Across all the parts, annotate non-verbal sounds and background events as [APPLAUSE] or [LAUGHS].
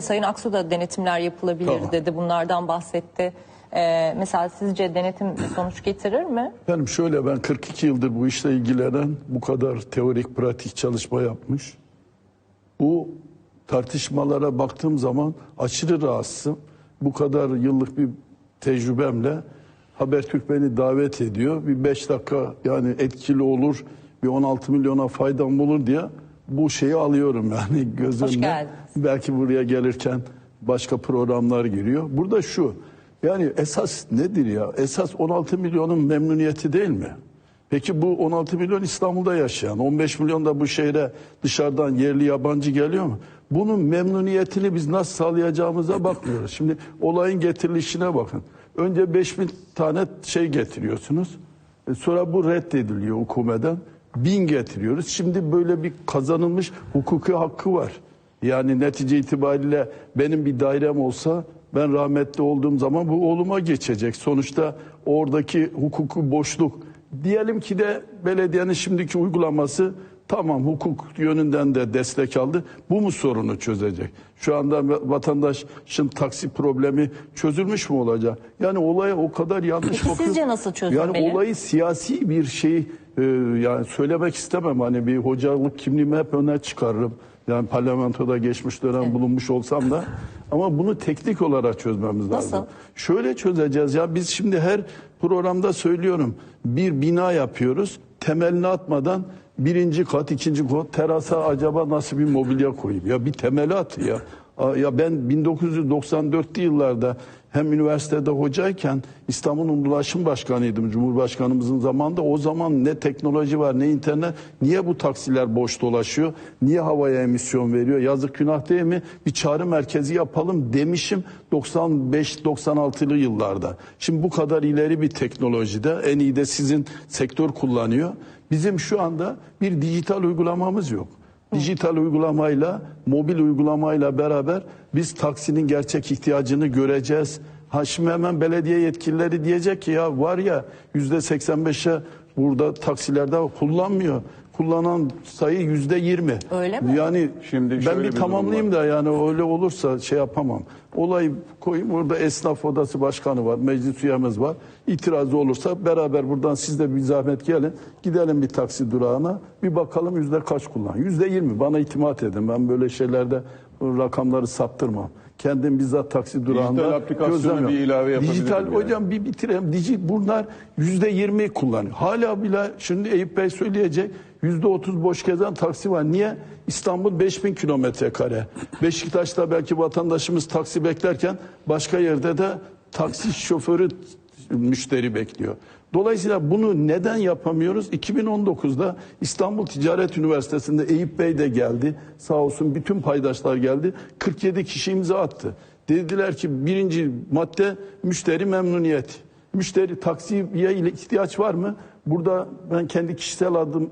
Sayın Aksu da denetimler yapılabilir Tamam. dedi. Bunlardan bahsetti. Ee, mesela sizce denetim sonuç getirir mi? Benim şöyle ben 42 yıldır bu işle ilgilenen bu kadar teorik pratik çalışma yapmış. Bu tartışmalara baktığım zaman aşırı rahatsızım. Bu kadar yıllık bir tecrübemle Habertürk beni davet ediyor. Bir 5 dakika yani etkili olur, bir 16 milyona faydam olur diye bu şeyi alıyorum yani [LAUGHS] göz Hoş önüne. geldiniz. Belki buraya gelirken başka programlar giriyor. Burada şu yani esas nedir ya? Esas 16 milyonun memnuniyeti değil mi? Peki bu 16 milyon İstanbul'da yaşayan, 15 milyon da bu şehre dışarıdan yerli yabancı geliyor mu? Bunun memnuniyetini biz nasıl sağlayacağımıza bakmıyoruz. Şimdi olayın getirilişine bakın. Önce 5000 tane şey getiriyorsunuz. E, Sonra bu reddediliyor hukumeden. Bin getiriyoruz. Şimdi böyle bir kazanılmış hukuki hakkı var. Yani netice itibariyle benim bir dairem olsa ben rahmetli olduğum zaman bu oğluma geçecek. Sonuçta oradaki hukuku boşluk. Diyelim ki de belediyenin şimdiki uygulaması tamam hukuk yönünden de destek aldı. Bu mu sorunu çözecek? Şu anda vatandaşın taksi problemi çözülmüş mü olacak? Yani olaya o kadar yanlış Peki bakıyor. sizce nasıl çözülmeli? Yani olayı siyasi bir şey e, yani söylemek istemem hani bir hocalık kimliğimi hep öne çıkarırım. Yani parlamentoda geçmiş dönem bulunmuş olsam da ama bunu teknik olarak çözmemiz lazım. Nasıl? Şöyle çözeceğiz ya biz şimdi her programda söylüyorum bir bina yapıyoruz temelini atmadan birinci kat ikinci kat terasa acaba nasıl bir mobilya koyayım ya bir temeli at ya. Ya ben 1994'lü yıllarda hem üniversitede hocayken İstanbul'un ulaşım başkanıydım Cumhurbaşkanımızın zamanında. O zaman ne teknoloji var ne internet. Niye bu taksiler boş dolaşıyor? Niye havaya emisyon veriyor? Yazık günah değil mi? Bir çağrı merkezi yapalım demişim 95-96'lı yıllarda. Şimdi bu kadar ileri bir teknolojide en iyi de sizin sektör kullanıyor. Bizim şu anda bir dijital uygulamamız yok. Dijital uygulamayla, mobil uygulamayla beraber biz taksinin gerçek ihtiyacını göreceğiz. Ha şimdi hemen belediye yetkilileri diyecek ki ya var ya yüzde 85'e burada taksilerde kullanmıyor. Kullanan sayı yüzde 20. Öyle mi? Yani Şimdi ben şöyle bir bir tamamlayayım da yani öyle olursa şey yapamam. Olayı koyayım orada esnaf odası başkanı var, meclis üyemiz var. İtirazı olursa beraber buradan siz de bir zahmet gelin. Gidelim bir taksi durağına bir bakalım yüzde kaç kullan. Yüzde yirmi bana itimat edin. Ben böyle şeylerde rakamları saptırmam. Kendim bizzat taksi durağında gözlem bir ilave yapabilirim Dijital yani. hocam bir bitirelim. Diji, bunlar yüzde yirmi kullanıyor. Hala bile şimdi Eyüp Bey söyleyecek yüzde otuz boş gezen taksi var. Niye? İstanbul 5000 kilometre kare. Beşiktaş'ta belki vatandaşımız taksi beklerken başka yerde de taksi şoförü müşteri bekliyor. Dolayısıyla bunu neden yapamıyoruz? 2019'da İstanbul Ticaret Üniversitesi'nde Eyüp Bey de geldi. Sağ olsun bütün paydaşlar geldi. 47 kişi imza attı. Dediler ki birinci madde müşteri memnuniyeti. Müşteri taksiye ihtiyaç var mı? Burada ben kendi kişisel adım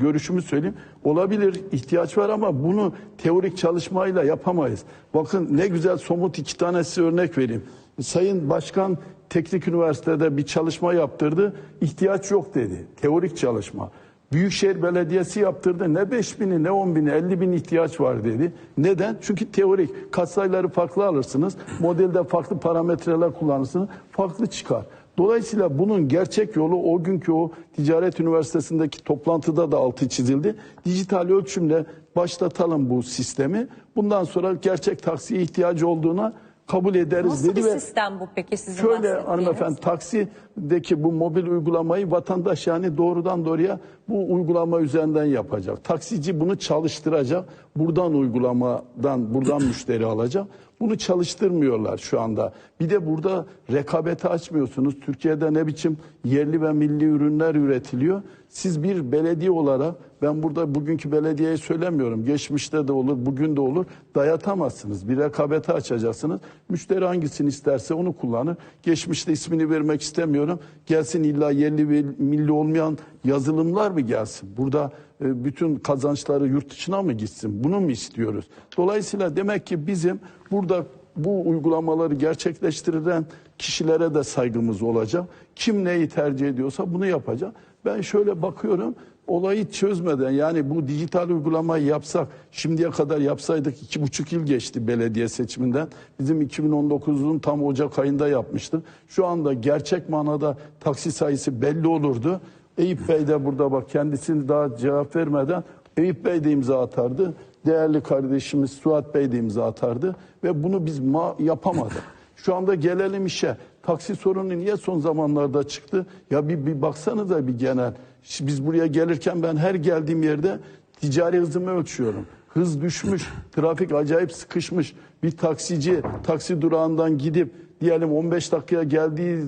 görüşümü söyleyeyim. Olabilir ihtiyaç var ama bunu teorik çalışmayla yapamayız. Bakın ne güzel somut iki tanesi örnek vereyim. Sayın Başkan Teknik Üniversitede bir çalışma yaptırdı. İhtiyaç yok dedi. Teorik çalışma. Büyükşehir Belediyesi yaptırdı. Ne 5 bini ne 10 bini 50 bin ihtiyaç var dedi. Neden? Çünkü teorik. Katsayıları farklı alırsınız. Modelde farklı parametreler kullanırsınız. Farklı çıkar. Dolayısıyla bunun gerçek yolu o günkü o ticaret üniversitesindeki toplantıda da altı çizildi. Dijital ölçümle başlatalım bu sistemi. Bundan sonra gerçek taksiye ihtiyacı olduğuna kabul ederiz Nasıl dedi bir ve sistem bu peki sizin Şöyle hanımefendi taksideki bu mobil uygulamayı vatandaş yani doğrudan doğruya bu uygulama üzerinden yapacak. Taksici bunu çalıştıracak. Buradan uygulamadan buradan müşteri alacak. Bunu çalıştırmıyorlar şu anda. Bir de burada rekabeti açmıyorsunuz. Türkiye'de ne biçim yerli ve milli ürünler üretiliyor. Siz bir belediye olarak ben burada bugünkü belediyeye söylemiyorum. Geçmişte de olur, bugün de olur. Dayatamazsınız. Bir rekabeti açacaksınız. Müşteri hangisini isterse onu kullanır. Geçmişte ismini vermek istemiyorum. Gelsin illa yerli ve milli olmayan yazılımlar mı gelsin? Burada bütün kazançları yurt dışına mı gitsin? Bunu mu istiyoruz? Dolayısıyla demek ki bizim burada bu uygulamaları gerçekleştiren kişilere de saygımız olacak. Kim neyi tercih ediyorsa bunu yapacak. Ben şöyle bakıyorum. olayı çözmeden yani bu dijital uygulamayı yapsak şimdiye kadar yapsaydık iki buçuk yıl geçti belediye seçiminden. Bizim 2019'un tam Ocak ayında yapmıştık. Şu anda gerçek manada taksi sayısı belli olurdu. Eyüp Bey de burada bak kendisini daha cevap vermeden Eyüp Bey de imza atardı. Değerli kardeşimiz Suat Bey de imza atardı ve bunu biz ma- yapamadık. [LAUGHS] Şu anda gelelim işe. Taksi sorunu niye son zamanlarda çıktı? Ya bir, bir baksanıza bir genel. Biz buraya gelirken ben her geldiğim yerde ticari hızımı ölçüyorum. Hız düşmüş, trafik acayip sıkışmış. Bir taksici taksi durağından gidip diyelim 15 dakikaya geldiği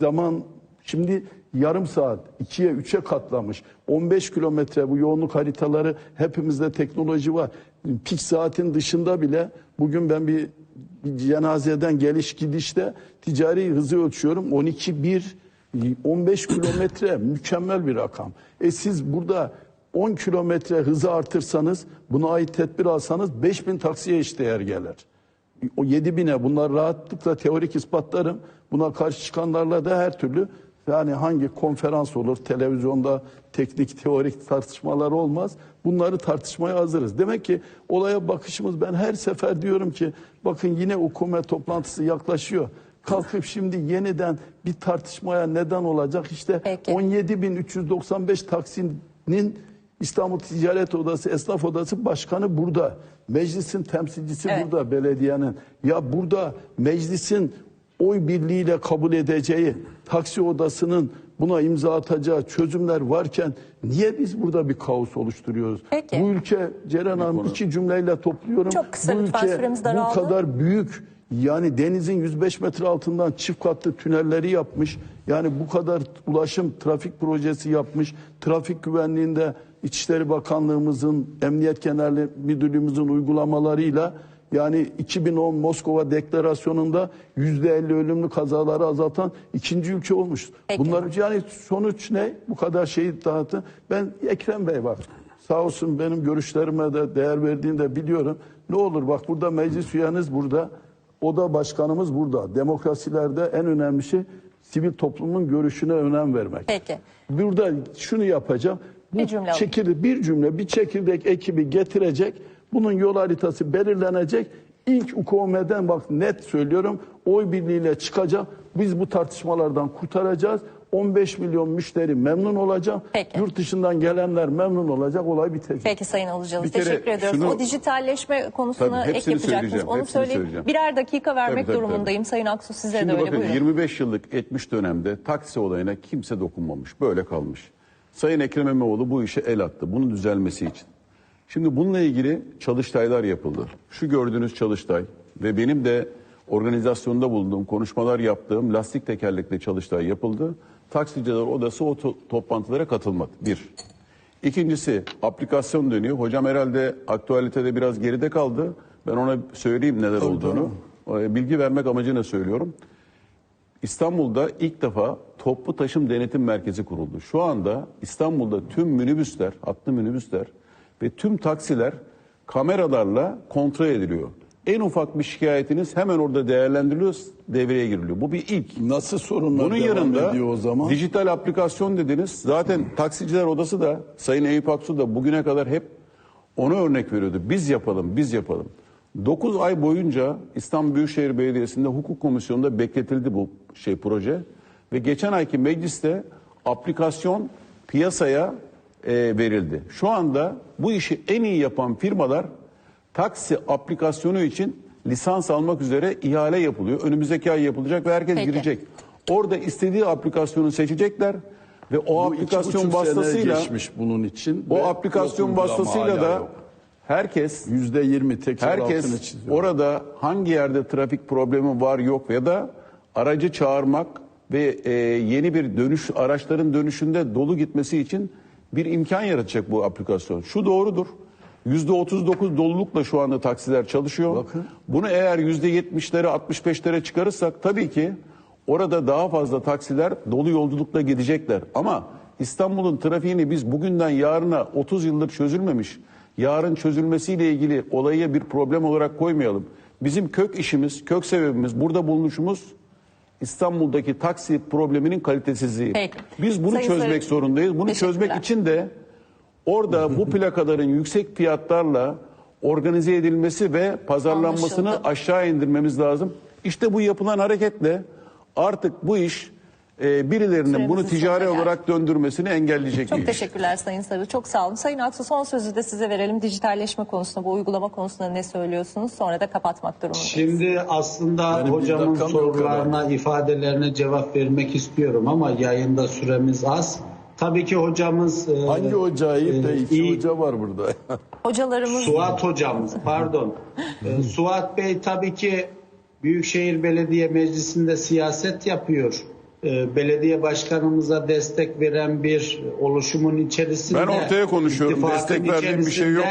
zaman şimdi yarım saat 2'ye 3'e katlamış. 15 kilometre bu yoğunluk haritaları hepimizde teknoloji var. Pik saatin dışında bile bugün ben bir, cenazeden geliş gidişte ticari hızı ölçüyorum. 12 1 15 kilometre [LAUGHS] mükemmel bir rakam. E siz burada 10 kilometre hızı artırsanız buna ait tedbir alsanız 5000 taksiye eşdeğer gelir. O 7 bine bunlar rahatlıkla teorik ispatlarım. Buna karşı çıkanlarla da her türlü yani hangi konferans olur, televizyonda teknik teorik tartışmalar olmaz. Bunları tartışmaya hazırız. Demek ki olaya bakışımız ben her sefer diyorum ki bakın yine hükümet toplantısı yaklaşıyor. Kalkıp şimdi yeniden bir tartışmaya neden olacak işte Peki. 17.395 taksinin İstanbul Ticaret Odası, Esnaf Odası Başkanı burada. Meclisin temsilcisi Evet. burada belediyenin. Ya burada meclisin oy birliğiyle kabul edeceği taksi odasının buna imza atacağı çözümler varken niye biz burada bir kaos oluşturuyoruz? Peki. Bu ülke Ceren Hanım iki cümleyle topluyorum. Çok kısa bu lütfen, ülke süremiz bu kadar büyük yani denizin 105 metre altından çift katlı tünelleri yapmış. Yani bu kadar ulaşım trafik projesi yapmış. Trafik güvenliğinde İçişleri Bakanlığımızın, Emniyet Genel Müdürlüğümüzün uygulamalarıyla yani 2010 Moskova deklarasyonunda %50 ölümlü kazaları azaltan ikinci ülke olmuş. Peki. Bunlar yani sonuç ne? Bu kadar şeyi dağıtın. Ben Ekrem Bey var. Sağ olsun benim görüşlerime de değer verdiğini de biliyorum. Ne olur bak burada meclis üyeniz burada. Oda başkanımız burada. Demokrasilerde en önemli şey sivil toplumun görüşüne önem vermek. Peki. Burada şunu yapacağım. Bu Bir cümle çekirde bir cümle bir çekirdek ekibi getirecek. Bunun yol haritası belirlenecek. İlk UKM'den bak net söylüyorum oy birliğiyle çıkacak. Biz bu tartışmalardan kurtaracağız. 15 milyon müşteri memnun olacak. Peki. Yurt dışından gelenler memnun olacak. Olay bitecek. Peki Sayın Alıcalı Bir kere teşekkür ediyoruz. şunu- o dijitalleşme konusuna Tabii, ek yapacaksınız. Onu söyleyeyim. söyleyeceğim. Birer dakika vermek Tabii, tabii, durumundayım. Sayın Aksu size Şimdi de öyle bakın buyurun. 25 yıllık etmiş dönemde taksi olayına kimse dokunmamış. Böyle kalmış. Sayın Ekrem İmamoğlu bu işe el attı. Bunun düzelmesi için. Şimdi bununla ilgili çalıştaylar yapıldı. Şu gördüğünüz çalıştay ve benim de organizasyonda bulunduğum, konuşmalar yaptığım lastik tekerlekli çalıştay yapıldı. Taksiciler Odası o to- toplantılara katılmadı. Bir. İkincisi aplikasyon dönüyor. Hocam herhalde aktualitede biraz geride kaldı. Ben ona söyleyeyim neler olduğunu. Ee, Bilgi vermek amacıyla söylüyorum. İstanbul'da ilk defa toplu taşım denetim merkezi kuruldu. Şu anda İstanbul'da tüm minibüsler, hatlı minibüsler ve tüm taksiler kameralarla kontrol ediliyor. En ufak bir şikayetiniz hemen orada değerlendiriliyor, devreye giriliyor. Bu bir ilk. Nasıl sorunlar Bunun devam yanında ediyor o zaman? dijital aplikasyon dediniz. Zaten taksiciler odası da Sayın Eyüp Aksu da bugüne kadar hep ona örnek veriyordu. Biz yapalım, biz yapalım. 9 ay boyunca İstanbul Büyükşehir Belediyesi'nde hukuk komisyonunda bekletildi bu şey proje. Ve geçen ayki mecliste aplikasyon piyasaya e, verildi. Şu anda bu işi en iyi yapan firmalar taksi aplikasyonu için lisans almak üzere ihale yapılıyor. Önümüzdeki ay yapılacak ve herkes Peki. girecek. Orada istediği aplikasyonu seçecekler ve o Bu aplikasyon vasıtasıyla geçmiş bunun için. o aplikasyon vasıtasıyla da yok. herkes Yüzde yirmi tekrar altını herkes çiziyor. orada hangi yerde trafik problemi var yok ya da aracı çağırmak ve e, yeni bir dönüş araçların dönüşünde dolu gitmesi için bir imkan yaratacak bu aplikasyon. Şu doğrudur. %39 dolulukla şu anda taksiler çalışıyor. Bakın. Bunu eğer %70'lere 65'lere çıkarırsak tabii ki orada daha fazla taksiler dolu yolculukla gidecekler. Ama İstanbul'un trafiğini biz bugünden yarına 30 yıldır çözülmemiş, yarın çözülmesiyle ilgili olayı bir problem olarak koymayalım. Bizim kök işimiz, kök sebebimiz, burada bulunuşumuz İstanbul'daki taksi probleminin kalitesizliği. Peki. Biz bunu Sayın çözmek Sarı- zorundayız. Bunu çözmek için de Orada bu [LAUGHS] plakaların yüksek fiyatlarla organize edilmesi ve pazarlanmasını Anlaşıldı. aşağı indirmemiz lazım. İşte bu yapılan hareketle artık bu iş e, birilerinin bunu Süremizin ticari sonuna olarak döndürmesini engelleyecek Çok teşekkürler Sayın Sarı. Çok sağ olun. Sayın Aksu son sözü de size verelim. Dijitalleşme konusunda, bu uygulama konusunda ne söylüyorsunuz? Sonra da kapatmak durumundayız. Şimdi aslında Yani hocamın sorularına, ifadelerine cevap vermek istiyorum ama yayında süremiz az. Tabii ki hocamız e, Hangi hoca ayıp da e, iki iyi- hoca var burada. [LAUGHS] Hocalarımız Suat hocamız pardon. Ee, [LAUGHS] Suat Bey tabii ki Büyükşehir Belediye Meclisi'nde siyaset yapıyor. Ee, belediye başkanımıza destek veren bir oluşumun içerisinde. Ben ortaya konuşuyorum. Destek verdiğim bir şey yok.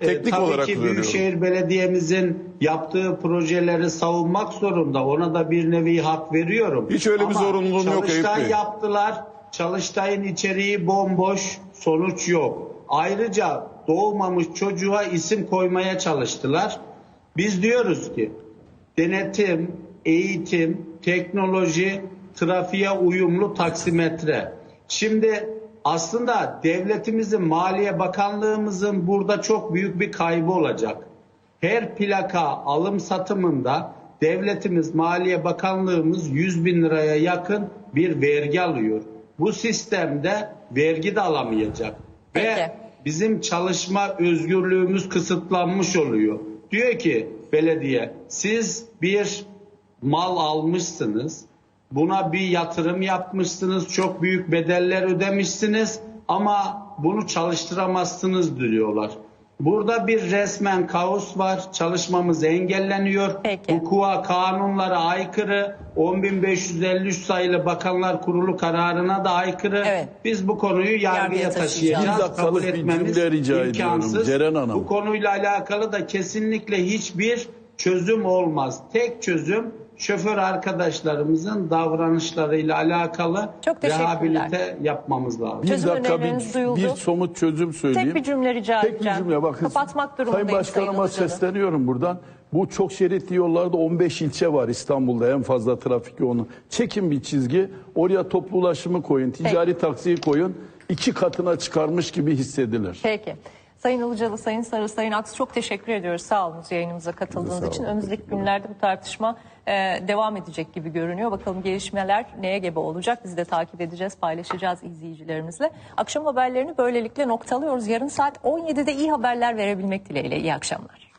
e, Teknik tabii olarak ki. Büyükşehir Belediye'mizin yaptığı projeleri savunmak zorunda. Ona da bir nevi hak veriyorum. Hiç öyle bir Ama zorunluluğum yok Eyüp Bey. yaptılar. Çalıştay'ın içeriği bomboş, sonuç yok. Ayrıca doğmamış çocuğa isim koymaya çalıştılar. Biz diyoruz ki denetim, eğitim, teknoloji, trafiğe uyumlu taksimetre. Şimdi aslında devletimizin, Maliye Bakanlığımızın burada çok büyük bir kaybı olacak. Her plaka alım satımında devletimiz, Maliye Bakanlığımız 100 bin liraya yakın bir vergi alıyor. Bu sistemde vergi de alamayacak. Peki. Ve bizim çalışma özgürlüğümüz kısıtlanmış oluyor. Diyor ki belediye siz bir mal almışsınız. Buna bir yatırım yapmışsınız. Çok büyük bedeller ödemişsiniz ama bunu çalıştıramazsınız diyorlar. Burada bir resmen kaos var. Çalışmamız engelleniyor. Peki. Hukuka, kanunlara aykırı. 10.553 sayılı Bakanlar Kurulu kararına da aykırı. Evet. Biz bu konuyu yargıya, Yargıya taşıyacağız. taşıyacağız. Bir dakikalık Kabul bir etmemiz rica ediyorum imkansız. Ceren Hanım. Bu konuyla alakalı da kesinlikle hiçbir çözüm olmaz. Tek çözüm şoför arkadaşlarımızın davranışlarıyla alakalı Çok teşekkürler. rehabilite yapmamız lazım. Bir Çözüm dakika önerileriniz bir, duyuldu. bir somut çözüm söyleyeyim. Tek bir cümle rica Tek bir edeceğim. cümle bakın. Kapatmak durumundayım Sayın Başkanıma Sayın Ilıcalı. sesleniyorum buradan. Bu çok şeritli yollarda 15 ilçe var İstanbul'da en fazla trafik yoğunu. Çekin bir çizgi. Oraya toplu ulaşımı koyun. Ticari taksiyi koyun. iki katına çıkarmış gibi hissedilir. Peki. Sayın Ilıcalı, Sayın Sarı, Sayın Aks çok teşekkür ediyoruz. Sağ olun yayınımıza katıldığınız için. Önümüzdeki günlerde bu tartışma e, devam edecek gibi görünüyor. Bakalım gelişmeler neye gebe olacak? Biz de takip edeceğiz, paylaşacağız izleyicilerimizle. Akşam haberlerini böylelikle noktalıyoruz. Yarın saat 17'de iyi haberler verebilmek dileğiyle. İyi akşamlar.